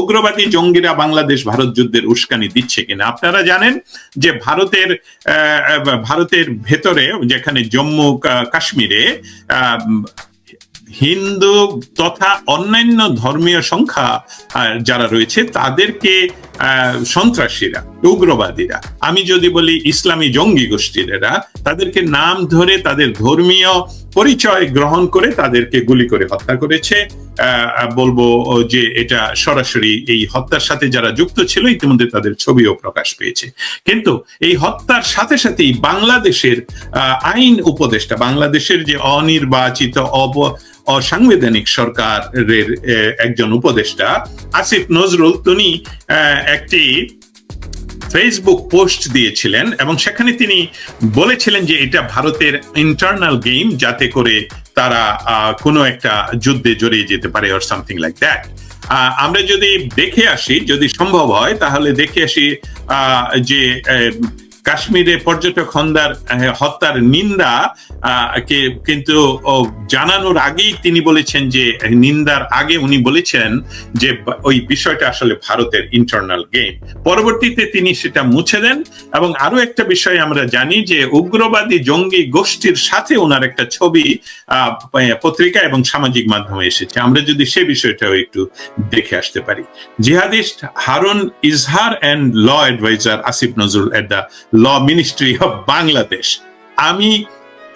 উগ্রবাদী জঙ্গিরা বাংলাদেশ ভারত যুদ্ধের উস্কানি দিচ্ছে কিনা? আপনারা জানেন যে ভারতের ভারতের ভেতরে, যেখানে জম্মু কাশ্মীরে হিন্দু তথা অন্যান্য ধর্মীয় সংখ্যা যারা রয়েছে, তাদেরকে সন্ত্রাসীরা, উগ্রবাদীরা। আমি যদি বলি ইসলামী জঙ্গি গোষ্ঠীর, তাদেরকে নাম ধরে তাদের ধর্মীয় পরিচয় গ্রহণ করে তাদেরকে গুলি করে হত্যা করেছে। বলব যে এটা সরাসরি এই হত্যার সাথে যারা যুক্ত ছিল, ইতিমধ্যে তাদের ছবিও প্রকাশ পেয়েছে। কিন্তু এই হত্যার সাথে সাথেই বাংলাদেশের আইন উপদেষ্টা, বাংলাদেশের যে অনির্বাচিত, অব, অসাংবিধানিক সরকারের একজন উপদেষ্টা, আসিফ নজরুল, তিনি একটি ফেসবুক পোস্ট দিয়েছিলেন এবং সেখানে তিনি বলেছিলেন যে এটা ভারতের ইন্টারনাল গেম যাতে করে তারা কোনো একটা যুদ্ধে জড়িয়ে যেতে পারে অর সামথিং লাইক দ্যাট আমরা যদি দেখে আসি, যদি সম্ভব হয়, তাহলে দেখে আসি যে কাশ্মীরে পর্যটক হন্দার হত্যার নিন্দা কে, কিন্তু জানানোর আগেই তিনি বলেছেন যে, নিন্দার আগে উনি বলেছেন যে ওই বিষয়টা আসলে ভারতের ইন্টারনাল গেম পরবর্তীতে তিনি সেটা মুছে দেন এবং আরও একটা বিষয় আমরা জানি যে, উগ্রবাদী জঙ্গি গোষ্ঠীর সাথে ওনার একটা ছবি পত্রিকা এবং সামাজিক মাধ্যমে এসেছে। আমরা যদি সে বিষয়টাও একটু দেখে আসতে পারি। Jihadist Harun Izhar and law adviser Asif Nazrul at the law ministry of Bangladesh. আমি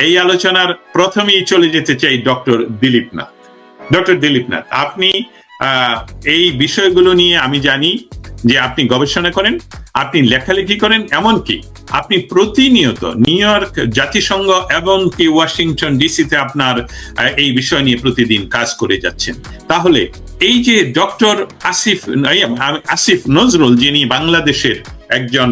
এই আলোচনার প্রথমেই চলে যেতে চাই ডক্টর দিলীপ নাথ ডক্টর দিলীপ নাথ আপনি এই বিষয়গুলো নিয়ে আমি জানি যে আপনি গবেষণা করেন, আপনি লেখালেখি করেন, এমনকি আপনি প্রতিনিয়ত নিউ ইয়র্ক জাতিসংঘ এবং কি ওয়াশিংটন ডিসিতে আপনার এই বিষয় নিয়ে প্রতিদিন কাজ করে যাচ্ছেন। তাহলে এই যে ডক্টর আসিফ আসিফ নজরুল যিনি বাংলাদেশের একজন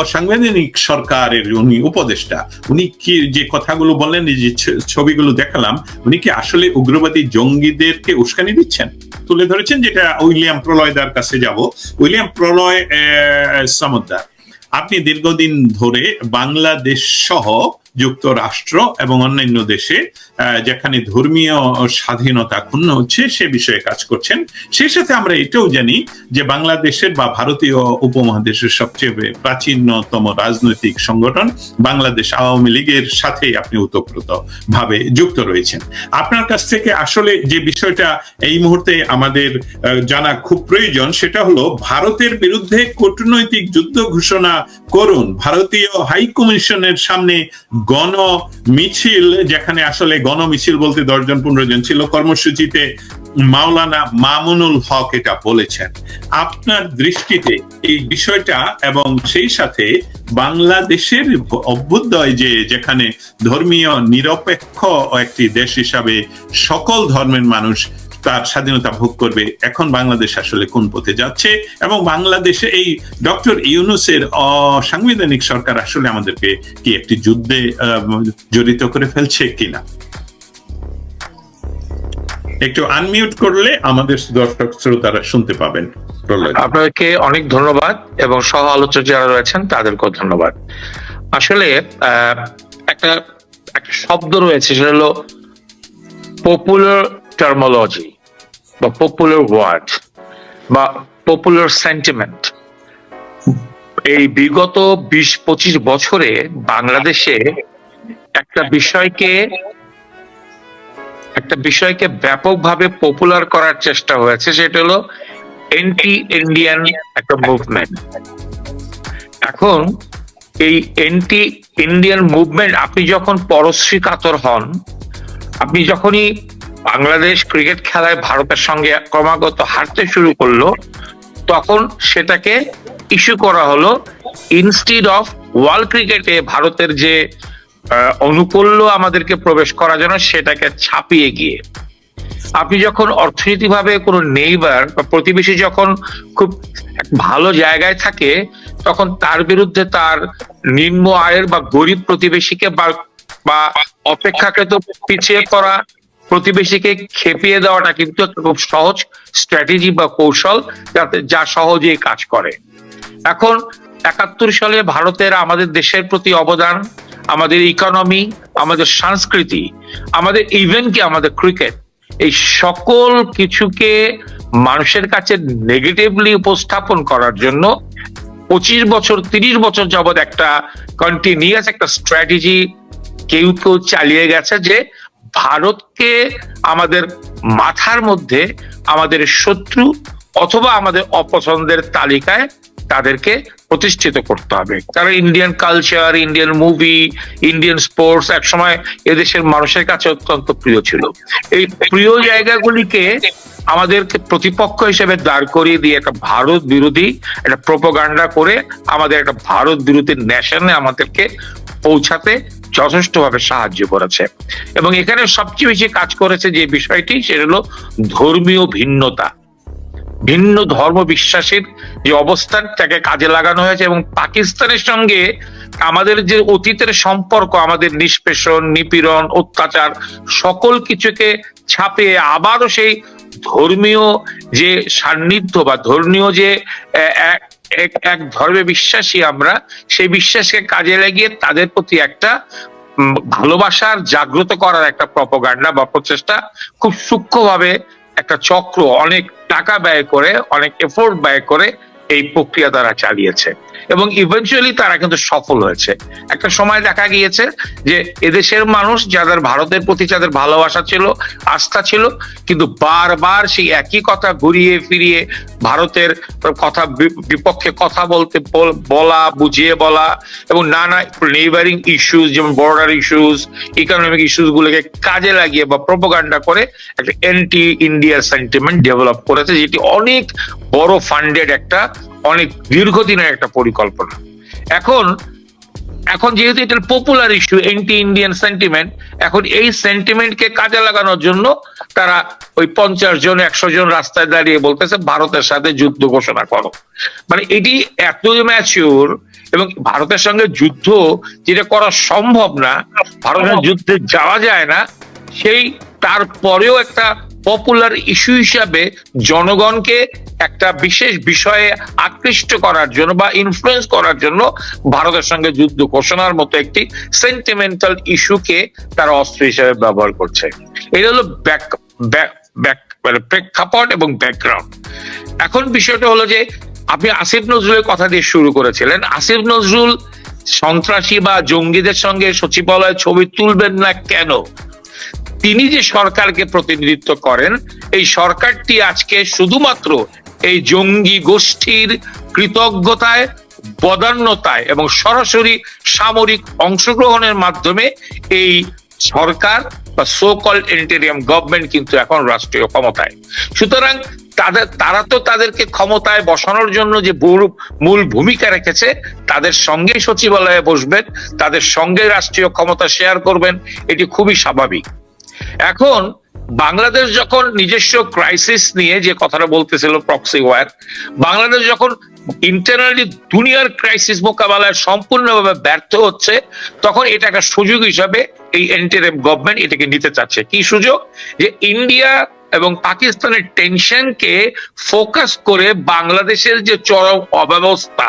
অসাংবিধানিক সরকারের উনি উপদেষ্টা, উনি কি যে কথাগুলো বললেন যে ছবিগুলো দেখালাম, উনি কি আসলে উগ্রবাদী জঙ্গিদেরকে উস্কানি দিচ্ছেন? তুলে ধরেছেন যেটা উইলিয়াম প্রলয়দার কাছে যাব। উইলিয়াম প্রলয় সমদ্দার, আপনি দীর্ঘদিন ধরে বাংলাদেশ সহ যুক্তরাষ্ট্র এবং অন্যান্য দেশে যেখানে ধর্মীয় স্বাধীনতা ক্ষুণ্ণ হচ্ছে, সে বিষয়ে কাজ করছেন। সেই সাথে আমরা এটাও জানি যে বাংলাদেশের বা ভারতীয় উপমহাদেশের সবচেয়ে প্রাচীনতম রাজনৈতিক সংগঠন বাংলাদেশ আওয়ামী লীগের সাথে আপনি ওতপ্রোত ভাবে যুক্ত রয়েছেন। আপনার কাছ থেকে আসলে যে বিষয়টা এই মুহূর্তে আমাদের জানা খুব প্রয়োজন, সেটা হলো ভারতের বিরুদ্ধে কূটনৈতিক যুদ্ধ ঘোষণা করুন। ভারতীয় হাই কমিশনের সামনে গণ মিছিল যেখানে আসলে গণ মিছিল বলতে দশজন, পনেরো জন ছিল। কর্মসূচিতে মাওলানা মামুনুল হক এটা বলেছেন। আপনার দৃষ্টিতে এই বিষয়টা এবং সেই সাথে বাংলাদেশের অভ্যুদয় যে যেখানে ধর্মীয় নিরপেক্ষ একটি দেশ হিসাবে সকল ধর্মের মানুষ তার স্বাধীনতা ভোগ করবে। এখন বাংলাদেশ আসলে কোন পথে যাচ্ছে? এবং বাংলাদেশে এই ডক্টর ইউনুসের অসাংবিধানিক সরকার আসলে আমাদেরকে কি একটি যুদ্ধে জড়িত করে ফেলছে কিনা? একটু আনমিউট করলে আমাদের দর্শক শ্রোতারা শুনতে পাবেন। আপনাদেরকে অনেক ধন্যবাদ এবং সহ আলোচক যারা রয়েছেন, তাদেরকেও ধন্যবাদ। আসলে একটা একটা শব্দ রয়েছে, সেটা হলো পপুলার টার্মোলজি বা পপুলার ওয়ার্ড বা পপুলার সেন্টিমেন্ট এই বিগত বিশ, পঁচিশ বছরে বাংলাদেশে একটা বিষয়কে একটা বিষয়কে ব্যাপকভাবে পপুলার করার চেষ্টা হয়েছে, সেটা হলো এন্টি ইন্ডিয়ান একটা মুভমেন্ট এখন এই এন্টি ইন্ডিয়ান মুভমেন্ট আপনি যখন পরশ্রী কাতর হন, আপনি যখনই বাংলাদেশ ক্রিকেট খেলায় ভারতের সঙ্গে ক্রমাগত হারতে শুরু করল, তখন সেটাকে ইস্যু করা হলো ইনস্টিড অফ ওয়ার্ল্ড ক্রিকেটে ভারতের যে অনুকূল্য আমাদেরকে প্রবেশ করার জন্য সেটাকে ছাপিয়ে গিয়ে। আপনি যখন অর্থনৈতিকভাবে কোনো নেইবার বা প্রতিবেশী যখন খুব ভালো জায়গায় থাকে, তখন তার বিরুদ্ধে তার নিম্ন আয়ের বা গরিব প্রতিবেশীকে বা অপেক্ষাকৃত পিছিয়ে পড়া প্রতিবেশীকে খেপিয়ে দেওয়াটা কিন্তু একটা খুব সহজ স্ট্র্যাটেজি বা কৌশল যাতে, যা সহজেই কাজ করে। এখন একাত্তর সালে ভারতের আমাদের দেশের প্রতি অবদান, আমাদের ইকোনমি আমাদের সংস্কৃতি, আমাদের ইভেন কি আমাদের ক্রিকেট এই সকল কিছুকে মানুষের কাছে নেগেটিভলি উপস্থাপন করার জন্য পঁচিশ বছর, তিরিশ বছর যাবৎ একটা কন্টিনিউয়াস একটা স্ট্র্যাটেজি কেউ কেউ চালিয়ে গেছে যে ভারতকে আমাদের মাথার মধ্যে আমাদের শত্রু অথবা আমাদের অপছন্দের তালিকায় তাদেরকে প্রতিষ্ঠিত করতে হবে। কারণ Indian culture Indian movie Indian sports একসময় এদেশের মানুষের কাছে অত্যন্ত প্রিয় ছিল। এই প্রিয় জায়গাগুলিকে আমাদেরকে প্রতিপক্ষ হিসেবে দাঁড় করিয়ে দিয়ে একটা ভারত বিরোধী একটা প্রোপাগান্ডা করে আমাদের একটা ভারত বিরোধী ন্যাশনে আমাদেরকে পৌঁছাতে যথেষ্টভাবে সাহায্য করেছে। এবং এখানে সবচেয়ে বেশি কাজ করেছে যে বিষয়টি, সেটা হলো ধর্মীয় ভিন্নতা। ভিন্ন ধর্ম বিশ্বাসের যে অবস্থান, তাকে কাজে লাগানো হয়েছে এবং পাকিস্তানের সঙ্গে আমাদের যে অতীতের সম্পর্ক, আমাদের নিষ্পেষণ, নিপীড়ন, অত্যাচার, সকল কিছুকে ছাপিয়ে আবারও সেই ধর্মীয় যে সান্নিধ্য বা ধর্মীয় যে এক এক- ধর্মে বিশ্বাসী আমরা, সেই বিশ্বাসকে কাজে লাগিয়ে তাদের প্রতি একটা ভালোবাসার জাগ্রত করার একটা প্রপোগান্ডা বা প্রচেষ্টা খুব সূক্ষ্মভাবে একটা চক্র, অনেক টাকা ব্যয় করে, অনেক এফোর্ট ব্যয় করে এই প্রক্রিয়া তারা চালিয়েছে। এবং ইভেনচুয়ালি তারা কিন্তু সফল হয়েছে। একটা সময় দেখা গিয়েছে যে এদেশের মানুষ যাদের ভারতের প্রতি যাদের ভালোবাসা ছিল, আস্থা ছিল, কিন্তু বারবার সেই একই কথা ঘুরিয়ে ফিরিয়ে ভারতের কথা বিপক্ষে কথা বলতে, বলা বুঝিয়ে বলা এবং নানা নেইবারিং ইস্যুস যেমন বর্ডার ইস্যুস ইকোনমিক ইস্যুস গুলোকে কাজে লাগিয়ে বা প্রোপাগান্ডা করে একটা অ্যান্টি ইন্ডিয়া সেন্টিমেন্ট ডেভেলপ করেছে, যেটি অনেক বড় ফান্ডেড একটা, অনেক দীর্ঘদিনের একটা পরিকল্পনা। এখন এখন যেহেতু এটা popular issue anti Indian sentiment এখন এই সেন্টিমেন্টকে কাজে লাগানোর জন্য তারা ওই পঞ্চাশ জন, একশো জন রাস্তায় দাঁড়িয়ে বলতেছে, ভারতের সাথে যুদ্ধ ঘোষণা করো। মানে এটি এত ম্যাচিওর এবং ভারতের সঙ্গে যুদ্ধ যেটা করা সম্ভব না, ভারতের যুদ্ধে যাওয়া যায় না, সেই তারপরেও একটা পপুলার ইস্যু হিসাবে জনগণকে একটা বিশেষ বিষয়ে আকৃষ্ট করার জন্য বা ইনফ্লুয়েন্স করার জন্য ভারতের সঙ্গে যুদ্ধ ঘোষণার মতো একটি সেন্টিমেন্টাল ইস্যুকে তারা অস্ত্র হিসেবে ব্যবহার করছে। এটা হলো ব্যাক ব্যাক মানে প্রেক্ষাপট এবং ব্যাকগ্রাউন্ড এখন বিষয়টা হলো যে, আপনি আসিফ নজরুলের কথা দিয়ে শুরু করেছিলেন। আসিফ নজরুল সন্ত্রাসী বা জঙ্গিদের সঙ্গে সচিবালয়ে ছবি তুলবেন না কেন? তিনি যে সরকারকে প্রতিনিধিত্ব করেন, এই সরকারটি আজকে শুধুমাত্র এই জঙ্গি গোষ্ঠীর কৃতজ্ঞতায়, বদান্যতায় এবং সরাসরি সামরিক অংশগ্রহণের মাধ্যমে এই সরকার বা সো কল ইন্টেরিয়াম গভর্নমেন্ট কিন্তু এখন রাষ্ট্রীয় ক্ষমতায়। সুতরাং তাদের, তারা তো তাদেরকে ক্ষমতায় বসানোর জন্য যে মূল ভূমিকা রেখেছে, তাদের সঙ্গে সচিবালয়ে বসবেন, তাদের সঙ্গে রাষ্ট্রীয় ক্ষমতা শেয়ার করবেন, এটি খুবই স্বাভাবিক। এখন বাংলাদেশ যখন নিজস্ব ক্রাইসিস নিয়ে যে কথাটা বলতেছিল প্রক্সি ওয়ার বাংলাদেশ যখন ইন্টারনালি দুনিয়ার ক্রাইসিস মোকাবেলায় সম্পূর্ণভাবে ব্যর্থ হচ্ছে, তখন এটা একটা সুযোগ হিসাবে এই এন্টারিয়াম গভর্নমেন্ট এটাকে নিতে চাচ্ছে। কি সুযোগ? যে ইন্ডিয়া এবং পাকিস্তানের টেনশনকে ফোকাস করে বাংলাদেশের যে চরম অব্যবস্থা,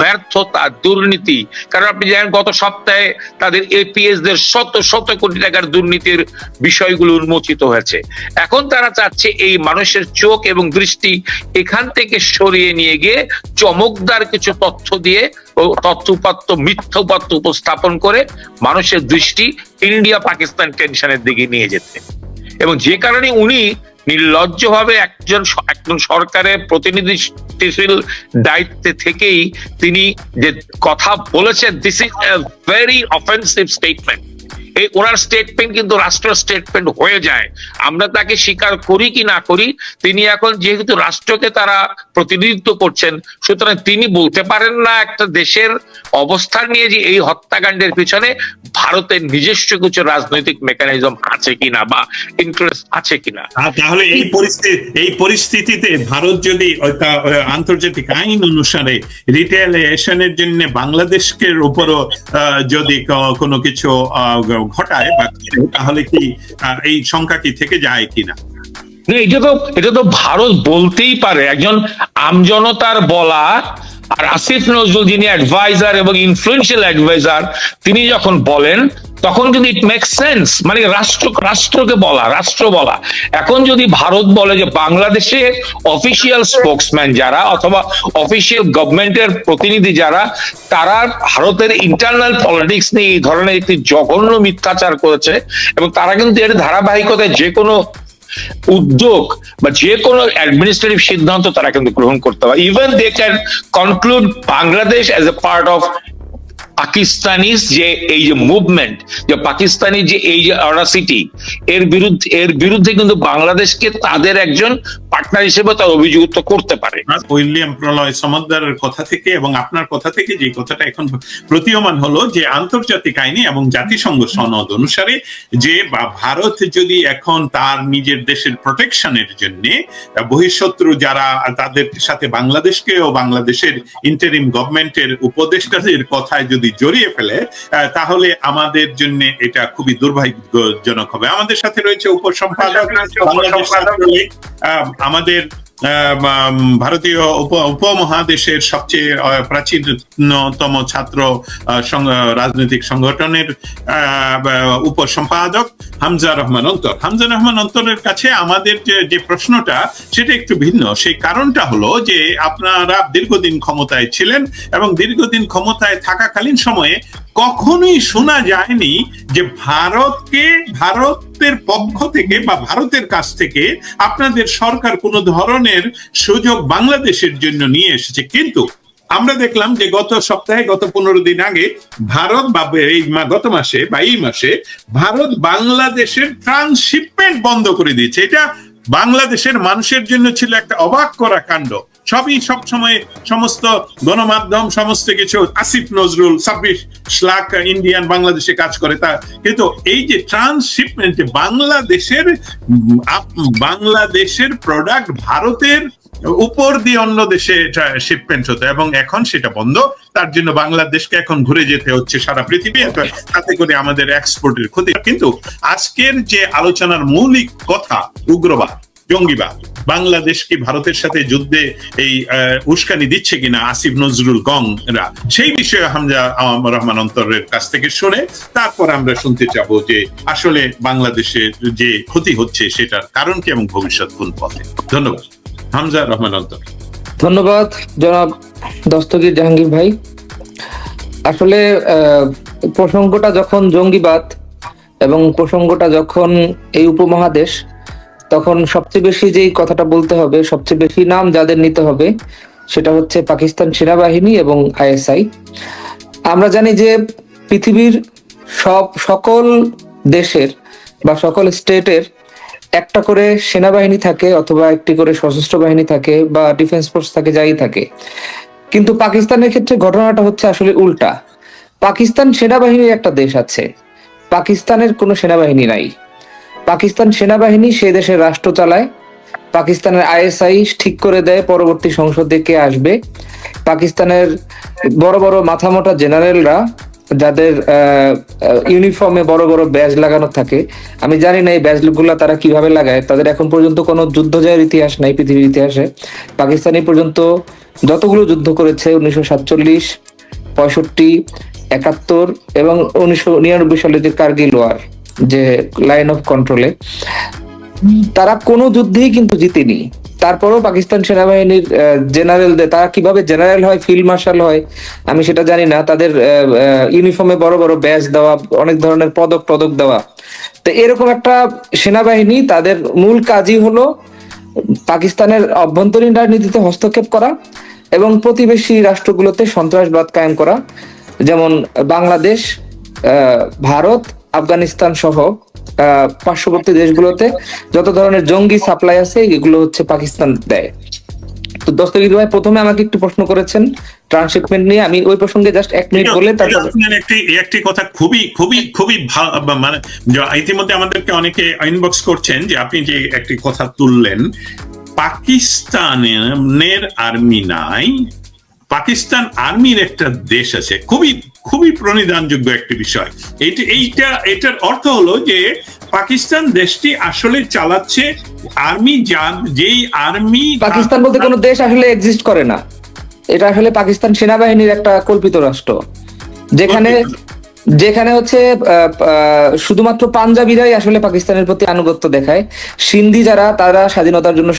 ব্যর্থতা, দুর্নীতি, কারণ আপনি জানেন গত সপ্তাহে তাদের এপিএস দের শত শত কোটি টাকার দুর্নীতির বিষয়গুলো উন্মোচিত হয়েছে। এখন তারা চাচ্ছে এই মানুষের চোখ এবং দৃষ্টি এখান থেকে সরিয়ে নিয়ে গিয়ে চমকদার কিছু তথ্য দিয়ে তথ্যপাত্য মিথ্যপাত্য উপস্থাপন করে মানুষের দৃষ্টি ইন্ডিয়া পাকিস্তান টেনশনের দিকে নিয়ে যেতে। এবং যে কারণে উনি নির্লজ্জভাবে একজন একজন সরকারের প্রতিনিধিশীল দায়িত্বে থেকেই তিনি যে কথা বলেছেন this is very offensive statement এই ওনার স্টেটমেন্ট কিন্তু রাষ্ট্র স্টেটমেন্ট হয়ে যায়। আমরা তাকে স্বীকার করি কি না করি, তিনি এখন যেহেতু রাষ্ট্রকে তারা প্রতিনিধিত্ব করছেন, সুতরাং তিনি বলতে পারেন না একটা দেশের অবস্থান নিয়ে যে এই হত্যাকাণ্ডের পিছনে ভারতের নিজস্ব কিছু রাজনৈতিক মেকানিজম আছে কিনা বা ইন্টারেস্ট আছে কিনা? তাহলে এই পরিস্থিতি এই পরিস্থিতিতে ভারত যদি আন্তর্জাতিক আইন অনুসারে রিটেলিয়েশনের জন্য বাংলাদেশের উপরও যদি কোনো কিছু ঘটায় বা তাহলে কি এই সংখ্যা কি থেকে যায় কিনা? এটা তো এটা তো ভারত বলতেই পারে। একজন আমজনতার বলা আর আসিফ নজরুল যিনি অ্যাডভাইজার এবং ইনফ্লুয়েন্সিয়াল অ্যাডভাইজার তিনি যখন বলেন, তখন কিন্তু ইট মেক সেন্স মানে রাষ্ট্র, রাষ্ট্রকে বলা, রাষ্ট্র বলা। এখন যদি ভারত বলে যে বাংলাদেশের অফিসিয়াল স্পোক্সম্যান যারা অথবা অফিসিয়াল গভর্নমেন্টের প্রতিনিধি যারা, তারা ভারতের ইন্টারনাল পলিটিক্স নিয়ে এই ধরনের একটি জঘন্য মিথ্যাচার করেছে এবং তারা কিন্তু এর ধারাবাহিকতায় যে কোনো উদ্যোগ বা যে কোনো অ্যাডমিনিস্ট্রেটিভ সিদ্ধান্ত তারা কিন্তু গ্রহণ করতে পারে। Even they can conclude Bangladesh as a part of Pakistanis যে এই যে মুভমেন্ট যে পাকিস্তানি যে এই যে অরাসিটি এর বিরুদ্ধে এর বিরুদ্ধে কিন্তু বাংলাদেশকে তাদের একজন পার্টনার হিসেবে তার অভিযুক্ত করতে পারে। উইলিয়াম প্রলয় সমদ্দারের কথা থেকে এবং আপনার কথা থেকে যে কথাটা এখন প্রতীয়মান হলো যে আন্তর্জাতিক আইনে এবং জাতিসংঘ সনদ অনুসারে যে বা ভারত যদি এখন তার নিজের দেশের প্রোটেকশনের জন্য বহিঃশত্রু যারা তাদের সাথে বাংলাদেশকে ও বাংলাদেশের ইন্টারিম গভর্নমেন্টের উপদেষ্টাদের কথায় যদি জড়িয়ে ফেলে আহ, তাহলে আমাদের জন্য এটা খুবই দুর্ভাগ্যজনক হবে। আমাদের সাথে রয়েছে উপসম্পাদক বাংলাদেশ আমাদের ভারতীয় উপ- উপমহাদেশের সবচেয়ে প্রাচীনতম ছাত্র রাজনৈতিক সংগঠনের উপসম্পাদক হামজা রহমান অন্তর। হামজা রহমান অন্তরের কাছে আমাদের যে প্রশ্নটা, সেটা একটু ভিন্ন। সেই কারণটা হলো যে, আপনারা দীর্ঘদিন ক্ষমতায় ছিলেন এবং দীর্ঘদিন ক্ষমতায় থাকাকালীন সময়ে কখনোই শোনা যায়নি যে ভারতকে, ভারতের পক্ষ থেকে বা ভারতের কাছ থেকে আপনাদের সরকার কোনো ধরনের সুযোগ বাংলাদেশের জন্য নিয়ে এসেছে। কিন্তু আমরা দেখলাম যে গত সপ্তাহে, গত পনেরো দিন আগে ভারত বা এই গত মাসে বা এই মাসে ভারত বাংলাদেশের ট্রান্সশিপমেন্ট বন্ধ করে দিয়েছে। এটা বাংলাদেশের মানুষের জন্য ছিল একটা অবাক করা কাণ্ড। সবই সব সময় সমস্ত গণমাধ্যম, সমস্ত কিছু, আসিফ নজরুল, ছাব্বিশ লাখ ইন্ডিয়ান বাংলাদেশে কাজ করে তা। কিন্তু এই যে ট্রান্সশিপমেন্টে বাংলাদেশের বাংলাদেশের প্রোডাক্ট ভারতের উপর দিয়ে অন্য দেশে শিপমেন্ট হতো এবং এখন সেটা বন্ধ। তার জন্য বাংলাদেশকে এখন ঘুরে যেতে হচ্ছে সারা পৃথিবী। তাতে করে আমাদের এক্সপোর্টের ক্ষতি। কিন্তু আজকের যে আলোচনার মৌলিক কথা, উগ্রবাদ, জঙ্গিবাদ বাংলাদেশ কি ভারতের সাথে যুদ্ধে এই উস্কানি দিচ্ছে কিনা আসিফ নজরুল গংরা, সেই বিষয়ে হামজা রহমান অন্তরের কাছ থেকে শুনে তারপর আমরা শুনতে চাবো যে আসলে বাংলাদেশের যে ক্ষতি হচ্ছে সেটার কারণ কি এবং ভবিষ্যৎ কোন পথে। ধন্যবাদ। হামজা রহমান অন্তর। ধন্যবাদ, জনাব দস্তগীর জাহাঙ্গীর ভাই। আসলে প্রসঙ্গটা যখন জঙ্গিবাদ এবং প্রসঙ্গটা যখন এই উপমহাদেশ তখন সবচেয়ে বেশি যেই কথাটা বলতে হবে, সবচেয়ে বেশি নাম যাদের নিতে হবে, সেটা হচ্ছে পাকিস্তান সেনাবাহিনী এবং আইএসআই। আমরা জানি যে পৃথিবীর সব, সকল দেশের বা সকল স্টেটের একটা করে সেনাবাহিনী থাকে অথবা একটি করে সশস্ত্র বাহিনী থাকে বা ডিফেন্স ফোর্স থাকে, যাই থাকে। কিন্তু পাকিস্তানের ক্ষেত্রে ঘটনাটা হচ্ছে আসলে উল্টা। পাকিস্তান সেনাবাহিনীর একটা দেশ আছে, পাকিস্তানের কোনো সেনাবাহিনী নাই। পাকিস্তান সেনাবাহিনী সে দেশের রাষ্ট্র চালায়। পাকিস্তানের আইএসআই ঠিক করে দেয়, পরবর্তী সংসদে কে আসবে। পাকিস্তানের বড় বড় মাথামোটা জেনারেলরা, যাদের ইউনিফর্মে বড় বড় ব্যাজ লাগানো থাকে, আমি জানি না এই ব্যাজগুলো তারা কীভাবে লাগায়, তাদের এখন পর্যন্ত কোনো যুদ্ধ জয়ের ইতিহাস নাই, পৃথিবীর ইতিহাসে। পাকিস্তান পর্যন্ত যতগুলো যুদ্ধ করেছে, উনিশশো সাতচল্লিশ, পঁয়ষট্টি, একাত্তর এবং উনিশশো নিরানব্বই সালে যে কার্গিল ওয়ার। যে লাইন অফ কন্ট্রোলে তারা কোনো যুদ্ধেই কিন্তু জিতেনি। তারপরেও পাকিস্তান সেনাবাহিনীর জেনারেলদের তারা কীভাবে জেনারেল হয় ফিল্ড মার্শাল হয়, আমি সেটা জানি না। তাদের ইউনিফর্মে বড় বড় ব্যাচ দেওয়া, অনেক ধরনের পদক টদক দেওয়া। তো এরকম একটা সেনাবাহিনী তাদের মূল কাজই হলো পাকিস্তানের অভ্যন্তরীণ রাজনীতিতে হস্তক্ষেপ করা এবং প্রতিবেশী রাষ্ট্রগুলোতে সন্ত্রাসবাদ কায়েম করা। যেমন বাংলাদেশ ভারত আফগানিস্তান সহ পার্শ্ববর্তী দেশগুলোতে যত ধরনের জঙ্গি সাপ্লাই আছে এগুলো হচ্ছে পাকিস্তান দেয়। তো দস্তগীর ভাই প্রথমে আমাকে একটু প্রশ্ন করেছেন ট্রান্সশিপমেন্ট নিয়ে। আমি ওই প্রসঙ্গে জাস্ট এক মিনিট বলে তারপর একটি একটি কথা খুবই খুবই খুবই মানে ইতিমধ্যে আমাদেরকে অনেকে ইনবক্স করছেন যে আপনি যে একটি কথা তুললেন পাকিস্তানের আর্মি নাই পাকিস্তান আর্মির একটা দেশ আছে। খুবই খুবই প্রণিধানযোগ্য একটি বিষয়। এইটা এইটা এটার অর্থ হলো যে পাকিস্তান দেশটি আসলে চালাচ্ছে আর্মি যেই আর্মি পাকিস্তান বলতে কোনো দেশ আসলে এক্সিস্ট করে না। এটা আসলে পাকিস্তান সেনাবাহিনীর একটা কল্পিত রাষ্ট্র। যেখানে যেখানে হচ্ছে শুধুমাত্র পাঞ্জাবিরাই আসলে পাকিস্তানের প্রতি আনুগত্য দেখায়। সিন্ধি যারা তারা স্বাধীনতার জন্য